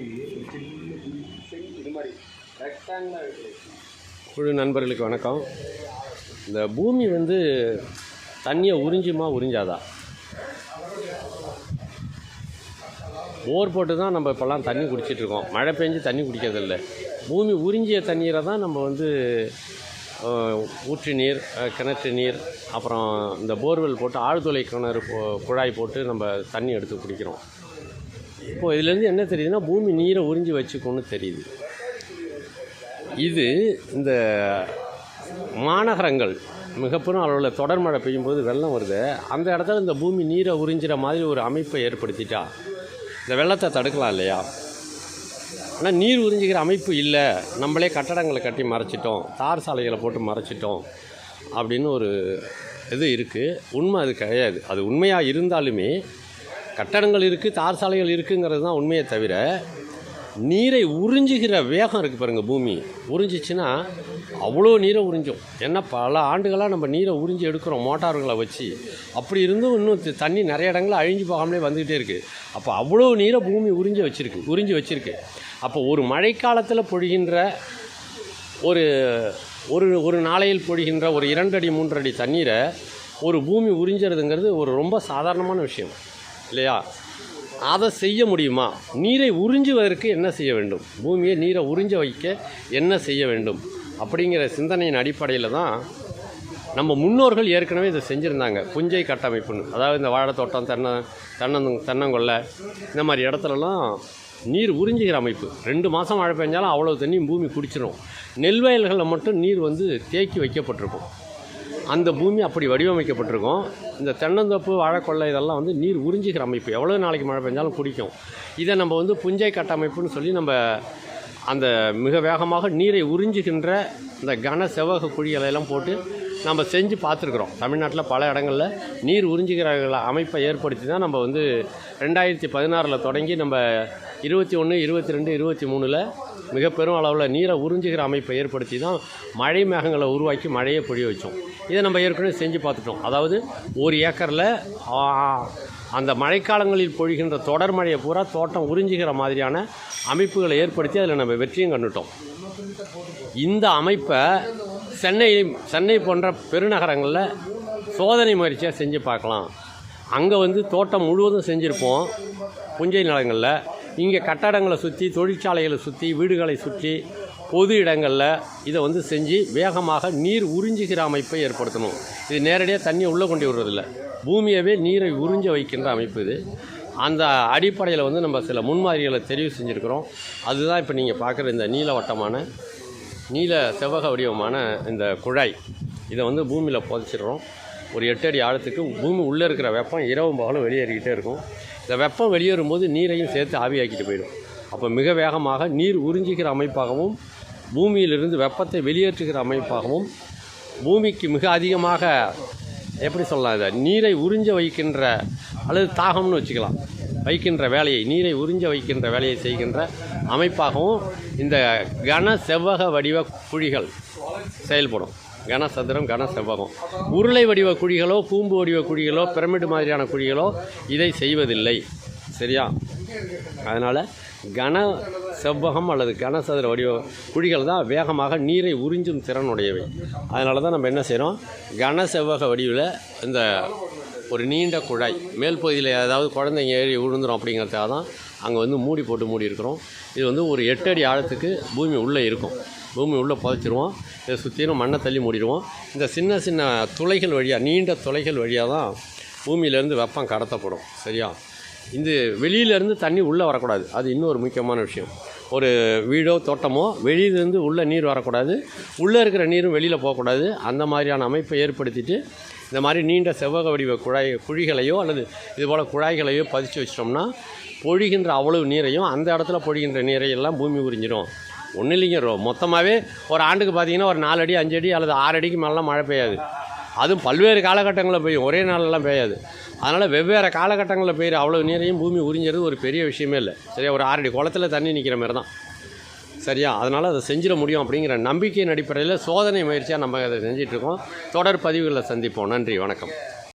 ஒரு சின்ன இது மாதிரி குழு நண்பர்களுக்கு வணக்கம். இந்த பூமி வந்து தண்ணியை உறிஞ்சுமா உறிஞ்சாதா? போர் போட்டு தான் நம்ம இப்போல்லாம் தண்ணி குடிச்சிட்டு இருக்கோம். மழை பெஞ்சு தண்ணி குடிக்கிறதில்ல. பூமி உறிஞ்சிய தண்ணீரை தான் நம்ம வந்து ஊற்று நீர் கிணற்று நீர் அப்புறம் இந்த போர்வெல் போட்டு ஆழ்துளை கிணறு குழாய் போட்டு நம்ம தண்ணி எடுத்து குடிக்கிறோம். இப்போது இதுலேருந்து என்ன தெரியுதுன்னா பூமி நீரை உறிஞ்சி வச்சுக்கோன்னு தெரியுது. இது இந்த மாநகரங்கள் மிகப்பெரும் அளவில் தொடர் மழை பெய்யும்போது வெள்ளம் வருது. அந்த இடத்துல இந்த பூமி நீரை உறிஞ்சிற மாதிரி ஒரு அமைப்பை ஏற்படுத்திட்டா இந்த வெள்ளத்தை தடுக்கலாம் இல்லையா? ஆனால் நீர் உறிஞ்சிக்கிற அமைப்பு இல்லை. நம்மளே கட்டடங்களை கட்டி மறைச்சிட்டோம். தார் சாலைகளை போட்டு மறைச்சிட்டோம். அப்படின்னு ஒரு இது இருக்குது உண்மை அது கிடையாது. அது உண்மையாக இருந்தாலுமே கட்டடங்கள் இருக்குது தார் சாலைகள் இருக்குங்கிறது தான் உண்மையை தவிர நீரை உறிஞ்சுகிற வேகம் இருக்குது பாருங்கள் பூமி. உறிஞ்சிச்சுன்னா அவ்வளோ நீரை உறிஞ்சும். ஏன்னா பல ஆண்டுகளாக நம்ம நீரை உறிஞ்சி எடுக்கிறோம் மோட்டார்களை வச்சு. அப்படி இருந்தும் இன்னும் தண்ணி நிறைய இடங்களில் அழிஞ்சு போகாமலே வந்துக்கிட்டே இருக்குது அப்போ அவ்வளோ நீரை பூமி உறிஞ்சி வச்சுருக்கு உறிஞ்சி வச்சுருக்கு. அப்போ ஒரு மழைக்காலத்தில் பொழிகின்ற ஒரு ஒரு ஒரு நாளையில் பொழிகின்ற ஒரு இரண்டடி மூன்றடி தண்ணீரை ஒரு பூமி உறிஞ்சுறதுங்கிறது ஒரு ரொம்ப சாதாரணமான விஷயம். இல்லையா? அதை செய்ய முடியுமா? நீரை உறிஞ்சுவதற்கு என்ன செய்ய வேண்டும்? பூமியை நீரை உறிஞ்ச வைக்க என்ன செய்ய வேண்டும்? அப்படிங்கிற சிந்தனையின் அடிப்படையில் தான் நம்ம முன்னோர்கள் ஏற்கனவே இதை செஞ்சுருந்தாங்க. புஞ்சை கட்டமைப்புன்னு. அதாவது இந்த வாழைத்தோட்டம் தென்னை தென்னந் தென்னங்கொல்லை இந்த மாதிரி இடத்துலலாம் நீர் உறிஞ்சுகிற அமைப்பு. ரெண்டு மாதம் மழை பெஞ்சாலும் அவ்வளோ தண்ணி பூமி குடிச்சிடும் நெல் வயல்களில் மட்டும் நீர் வந்து தேக்கி வைக்கப்பட்டிருக்கும். அந்த பூமி அப்படி வடிவமைக்கப்பட்டிருக்கும். இந்த தென்னந்தோப்பு வாழைக்கொள்ளை இதெல்லாம் வந்து நீர் உறிஞ்சிக்கிற அமைப்பு. எவ்வளோ நாளைக்கு மழை பெஞ்சாலும் குடிக்கும். இதை நம்ம வந்து புஞ்சை கட்டமைப்புன்னு சொல்லி நம்ம அந்த மிக வேகமாக நீரை உறிஞ்சுகின்ற இந்த கன செவ்வக குழிகளை எல்லாம் போட்டு நம்ம செஞ்சு பார்த்துருக்குறோம். தமிழ்நாட்டில் பல இடங்களில் நீர் உறிஞ்சுகிற அமைப்பை ஏற்படுத்தி தான் நம்ம வந்து ரெண்டாயிரத்தி பதினாறில் தொடங்கி நம்ம இருபத்தி ஒன்று இருபத்தி ரெண்டு இருபத்தி மூணில் மிக பெரும் அளவில் நீரை உறிஞ்சுகிற அமைப்பை ஏற்படுத்தி தான் மழை மேகங்களை உருவாக்கி மழையை பொழிய வச்சோம். இதை நம்ம ஏற்கனவே செஞ்சு பார்த்துட்டோம். அதாவது ஒரு ஏக்கரில் அந்த மழைக்காலங்களில் பொழிகின்ற தொடர் மழையை பூரா தோட்டம் உறிஞ்சுகிற மாதிரியான அமைப்புகளை ஏற்படுத்தி அதில் நம்ம வெற்றியும் கண்டுட்டோம். இந்த அமைப்பை சென்னை சென்னை போன்ற பெருநகரங்களில் சோதனை முயற்சியாக செஞ்சு பார்க்கலாம். அங்கே வந்து தோட்டம் முழுவதும் செஞ்சுருப்போம். புஞ்சை நிலங்களில். இங்கே கட்டடங்களை சுற்றி தொழிற்சாலைகளை சுற்றி வீடுகளை சுற்றி பொது இடங்களில் இதை வந்து செஞ்சு வேகமாக நீர் உறிஞ்சுகிற அமைப்பை ஏற்படுத்தணும். இது நேரடியாக தண்ணியை உள்ளே கொண்டு விடுறதில்ல பூமியவே நீரை உறிஞ்ச வைக்கின்ற அமைப்பு இது. அந்த அடிப்படையில் வந்து நம்ம சில முன்மாதிரிகளை தெரிவு செஞ்சுருக்கிறோம். அதுதான் இப்போ நீங்கள் பார்க்குற இந்த நீலவட்டமான நீல செவ்வக வடிவமான இந்த குழாய் இதை வந்து பூமியில் புதைச்சிடுறோம். ஒரு எட்டு அடி ஆழத்துக்கு பூமி உள்ளே இருக்கிற வெப்பம் இரவும் பகலும் வெளியேறிக்கிட்டே இருக்கும். இந்த வெப்பம் வெளியேறும்போது நீரையும் சேர்த்து ஆவியாக்கிட்டு போயிடும். அப்போ மிக வேகமாக நீர் உறிஞ்சிக்கிற அமைப்பாகவும் பூமியிலிருந்து வெப்பத்தை வெளியேற்றுகிற அமைப்பாகவும் பூமிக்கு மிக அதிகமாக எப்படி சொல்லலாம் இதை நீரை உறிஞ்ச வைக்கின்ற அல்லது தாகம்னு வச்சுக்கலாம். வைக்கின்ற வேலையை நீரை உறிஞ்ச வைக்கின்ற வேலையை செய்கின்ற அமைப்பாகவும் இந்த கன செவ்வக வடிவ குழிகள் செயல்படும். கனசதுரம் கன செவ்வகம். உருளை வடிவ குழிகளோ கூம்பு வடிவ குழிகளோ பிரமிடு மாதிரியான குழிகளோ இதை செய்வதில்லை. சரியா? அதனால் கன செவ்வகம் அல்லது கனசதுர வடிவ குழிகள் தான் வேகமாக நீரை உறிஞ்சும் திறனுடையவை. அதனால தான் நம்ம என்ன செய்கிறோம் கன செவ்வக வடிவில் இந்த ஒரு நீண்ட குழாய். மேல் பகுதியில் ஏதாவது குழந்தைங்க ஏறி விழுந்துரும் அப்படிங்கிறதுக்காக தான் அங்கே வந்து மூடி போட்டு மூடி இருக்கிறோம். இது வந்து ஒரு எட்டு அடி ஆழத்துக்கு பூமி உள்ளே இருக்கும். பூமி உள்ளே புதைச்சிருவோம். இதை சுற்றிலும் மண்ணை தள்ளி மூடிடுவோம். இந்த சின்ன சின்ன துளைகள் வழியாக நீண்ட துளைகள் வழியாக தான் பூமியிலேருந்து வெப்பம் கடத்தப்படும். சரியா? இந்த வெளியிலேருந்து தண்ணி உள்ளே வரக்கூடாது. அது இன்னொரு முக்கியமான விஷயம். ஒரு வீடோ தோட்டமோ வெளியிலேருந்து உள்ளே நீர் வரக்கூடாது. உள்ளே இருக்கிற நீரும் வெளியில் போகக்கூடாது. அந்த மாதிரியான அமைப்பை ஏற்படுத்திட்டு இந்த மாதிரி நீண்ட செவ்வக வடிவ குழாய் குழிகளையோ அல்லது இதுபோல் குழாய்களையோ பதிச்சு வச்சிட்டோம்னா பொழிகின்ற அவ்வளவு நீரையும் அந்த இடத்துல பொழிகின்ற நீரையெல்லாம் பூமி உறிஞ்சிடும் ஒன்றும் இல்லைங்க ரோ மொத்தமாகவே ஒரு ஆண்டுக்கு பார்த்தீங்கன்னா ஒரு நாலு அடி அஞ்சு அடி அல்லது ஆறு அடிக்கு மேலாம் மழை பெய்யாது. அதுவும் பல்வேறு காலகட்டங்களில் பெய்யும். ஒரே நாளெல்லாம் பெய்யாது. அதனால் வெவ்வேறு காலகட்டங்களில் பெய்கிற அவ்வளோ நீரையும் பூமி உறிஞ்சிறது ஒரு பெரிய விஷயமே இல்லை. சரியா? ஒரு ஆறடி குளத்தில் தண்ணி நிற்கிற மாதிரி தான். சரியா? அதனால் அதை செஞ்சிட முடியும் அப்படிங்கிற நம்பிக்கையின் அடிப்படையில் சோதனை முயற்சியாக நம்ம அதை செஞ்சிட்ருக்கோம் தொடர் பதிவுகளில் சந்திப்போம். நன்றி. வணக்கம்.